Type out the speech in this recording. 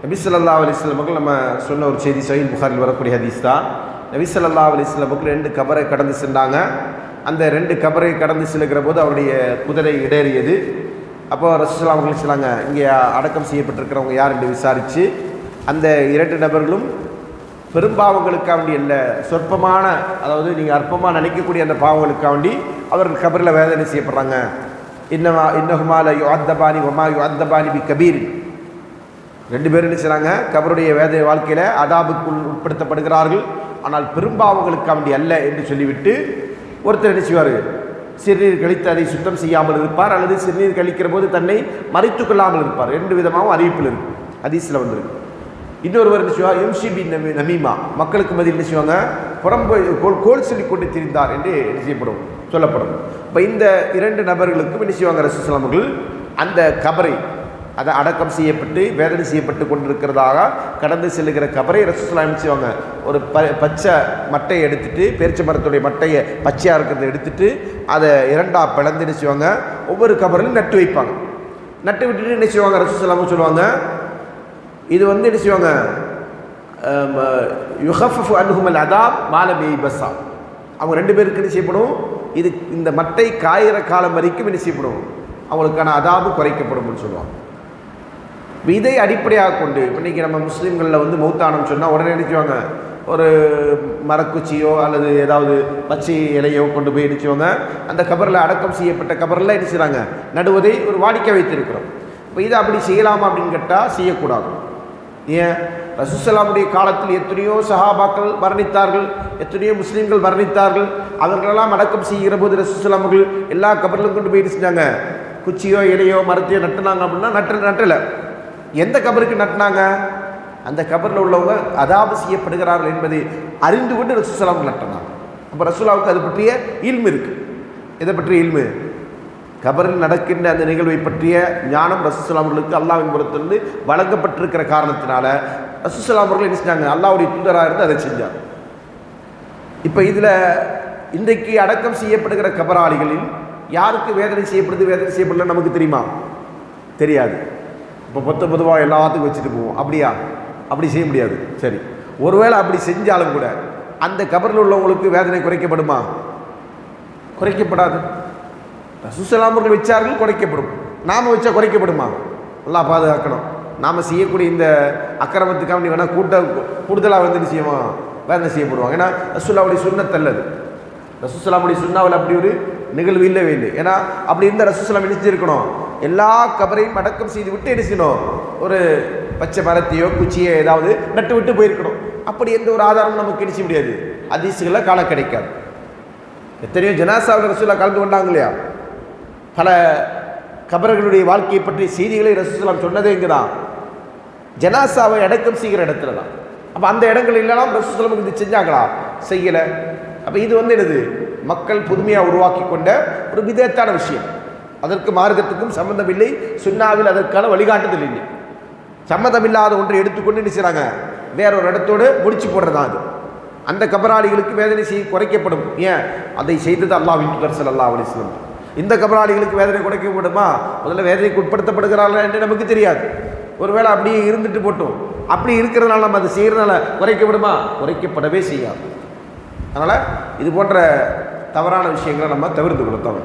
நபி ஸல்லல்லாஹு அலைஹி நம்ம சொன்ன ஒரு செய்தி சஹீல் புகாரில் வரக்கூடிய ஹதீஸ் தான். நபி ஸல்லல்லாஹு அலைஹி ரெண்டு கபரை கடந்து சென்றாங்க. அந்த ரெண்டு கபரை கடந்து செல்லுகிற போது அவருடைய குதிரை இடேறியது அப்போ ரசூலுல்லாஹி அவர்கள் சொன்னாங்க? இங்கே அடக்கம் செய்யப்பட்டிருக்கிறவங்க யார் என்று விசாரித்து அந்த இரண்டு நபர்களும் பெரும்பாவங்களுக்காண்டி அல்ல சொற்பமான அதாவது நீங்கள் அற்பமாக நினைக்கக்கூடிய அந்த பாவங்களுக்காண்டி அவர்கள் கபரில் வேதனை செய்யப்படுறாங்க. இன்னமா இன்னகுமால யுஅத்தபானி ஒமா யுஅத்தபானி பி கபீர் ரெண்டு பேரும் என்ன செய்கிறாங்க கபருடைய வேத வாழ்க்கையில் அதாபுக்குள் உட்படுத்தப்படுகிறார்கள். ஆனால் பெரும்பாவங்களுக்காண்டி அல்ல என்று சொல்லிவிட்டு ஒருத்தர் என்ன செய்வார்? சிறுநீர் கழித்து அதை சுத்தம் செய்யாமல் இருப்பார். அல்லது சிறுநீர் கழிக்கிற போது தன்னை மறைத்து கொள்ளாமல் இருப்பார். ரெண்டு விதமாகவும் அறிவிப்பில் இருக்கு. ஹதீஸில் வந்திருக்கு. இன்னொருவர் என்ன செய்வார்? எம்சிபி நமி நமீமா. மக்களுக்கு மதியில் என்ன செய்வாங்க? புறம்பு கோல் கோல் சொல்லி கொண்டு திரிந்தார் என்று என்ன செய்யப்படும்? சொல்லப்படும். இப்போ இந்த இரண்டு நபர்களுக்கும் என்ன செய்வாங்க ரசூசலாமர்கள் அந்த கபரை அதை அடக்கம் செய்யப்பட்டு வேதனை செய்யப்பட்டு கொண்டிருக்கிறதாக கடந்து செல்லுகிற கபரை ரசூசலாம் என்ன செய்வாங்க. ஒரு ப பச்சை மட்டையை எடுத்துட்டு பேரிச்ச மரத்துடைய மட்டையை பச்சையாக இருக்கிறத எடுத்துட்டு அதை இரண்டாக பிளந்து என்ன செய்வாங்க? ஒவ்வொரு கபரிலும் நட்டு வைப்பாங்க. நட்டு விட்டுட்டு என்ன செய்வாங்க? ரசூசலாமும் சொல்லுவாங்க இது வந்து என்ன செய்வாங்க? யுஹஃபு அன்ஹுமல் அதாப் மாலபி பஸ்ஸா அவங்க ரெண்டு பேருக்கு என்ன செய்யப்படும்? இது இந்த மட்டை காயிற காலம் வரைக்கும் என்ன செய்யப்படும்? அவங்களுக்கான அதாபு குறைக்கப்படும்னு சொல்லுவாங்க. இதை அடிப்படையாக கொண்டு இன்றைக்கி நம்ம முஸ்லீம்களில் வந்து மௌத்தானம் சொன்னால் உடனே நினைச்சுவாங்க ஒரு மரக்குச்சியோ அல்லது ஏதாவது பச்சை இலையோ கொண்டு போய் நினைச்சுவாங்க அந்த கபரில் அடக்கம் செய்யப்பட்ட கபரில் என்ன நடுவதை ஒரு வாடிக்கை வைத்திருக்கிறோம். இப்போ இதை அப்படி செய்யலாமா அப்படின்னு கேட்டால் செய்யக்கூடாது. ஏன்? ரசூசலாமுடைய காலத்தில் எத்தனையோ சஹாபாக்கள் மரணித்தார்கள் எத்தனையோ முஸ்லீம்கள் மரணித்தார்கள் அவர்களெல்லாம் அடக்கம் செய்கிற போது ரசூசலாமுகள் எல்லா கபரிலும் கொண்டு போய் செஞ்சாங்க? குச்சியோ இலையோ மரத்தையோ நட்டுனாங்க அப்படின்னா நட்டு நட்டலை. எந்த கபருக்கு நட்டினாங்க? அந்த கபரில் உள்ளவங்க அதாபு செய்யப்படுகிறார்கள் என்பதை அறிந்து கொண்டு ரசூசலாவுக்கு நட்டினாங்க. அப்போ ரசூலாவுக்கு அது பற்றிய இல்மு இருக்குது எதை பற்றிய இல்மு? கபரில் நடக்கின்ற அந்த நிகழ்வை பற்றிய ஞானம் ரசூசலாமர்களுக்கு அல்லாவின் புறத்திலிருந்து வழங்கப்பட்டிருக்கிற காரணத்தினால ரசூசலாமர்கள் என்ன செஞ்சாங்க? அல்லாவுடைய தூதராக இருந்து அதை செஞ்சார் இப்போ இதில் இன்றைக்கு அடக்கம் செய்யப்படுகிற கபராளிகளில் யாருக்கு வேதனை செய்யப்படுது வேதனை செய்யப்படலன்னு நமக்கு தெரியுமா? தெரியாது. இப்போ பொத்த பொதுவாக எல்லாத்துக்கும் வச்சுட்டு போவோம். அப்படியா? அப்படி செய்ய முடியாது. சரி. ஒருவேளை அப்படி செஞ்சாலும் கூட அந்த கபரில் உள்ளவங்களுக்கு வேதனை குறைக்கப்படுமா? குறைக்கப்படாது. ரசூசலாமர்கள் வச்சார்கள் குறைக்கப்படும். நாம் வச்சா குறைக்கப்படுமா? நல்லா பாதுகாக்கணும். நாம் செய்யக்கூடிய இந்த அக்கிரமத்துக்காக நீ வேணால் கூட்ட கூடுதலாக வந்து என்ன செய்வோம்? வேதனை செய்யப்படுவாங்க. ஏன்னா ரசூல்லாவுடைய சுண்ணத்தல்லது ரசூசலாமுடைய சுண்ணாவில் அப்படி ஒரு நிகழ்வு இல்லவே இல்லை. ஏன்னா அப்படி இருந்த ரசூசலாம் நினைச்சிருக்கணும் எல்லா கபரையும் அடக்கம் செய்து விட்டு எடுக்கணும் ஒரு பச்சை மரத்தையோ குச்சியோ ஏதாவது நட்டு விட்டு போயிருக்கணும். அப்படி எந்த ஒரு ஆதாரமும் நமக்கு கிடைச்ச முடியாது. அதிசுகளில் காலம் கிடைக்காது. எத்தனையோ ஜனாசாவில் ரசூலா கலந்து கொண்டாங்க இல்லையா? பல கபர்களுடைய வாழ்க்கையை பற்றி செய்திகளை ரசூலாம் சொன்னதே இங்கே தான். ஜனாசாவை அடக்கம் செய்கிற இடத்துல தான். அப்போ அந்த இடங்கள் இல்லைனா ரசூலம் இது செஞ்சாங்களா? செய்யலை. அப்போ இது வந்து என்னது? மக்கள் புதுமையாக உருவாக்கி கொண்ட ஒரு விதத்தான விஷயம். அதற்கு மார்க்கத்துக்கும் சம்பந்தம் இல்லை சுண்ணாவில் அதற்கான வழிகாட்டுதல் இல்லை. சம்மதம் இல்லாத ஒன்றை எடுத்துக்கொண்டு என்ன செய்கிறாங்க வேற ஒரு இடத்தோடு முடிச்சு போடுறதா அது. அந்த கபராளிகளுக்கு வேதனை செய்ய குறைக்கப்படும். ஏன்? அதை செய்தது அல்லாஹ் தூதர் அல்லா அலிஸ்லம் இந்த கபராளிகளுக்கு வேதனை குறைக்கப்படுமா முதல்ல வேதனைக்கு உட்படுத்தப்படுகிறார்கள் என்று நமக்கு தெரியாது. ஒருவேளை அப்படியே இருந்துட்டு போட்டோம். அப்படி இருக்கிறதுனால நம்ம அதை செய்கிறதுனால குறைக்கப்படுமா குறைக்கப்படவே செய்யாது. அதனால் இது போன்ற தவறான விஷயங்களை நம்ம தவிர்த்து கொடுத்தோம்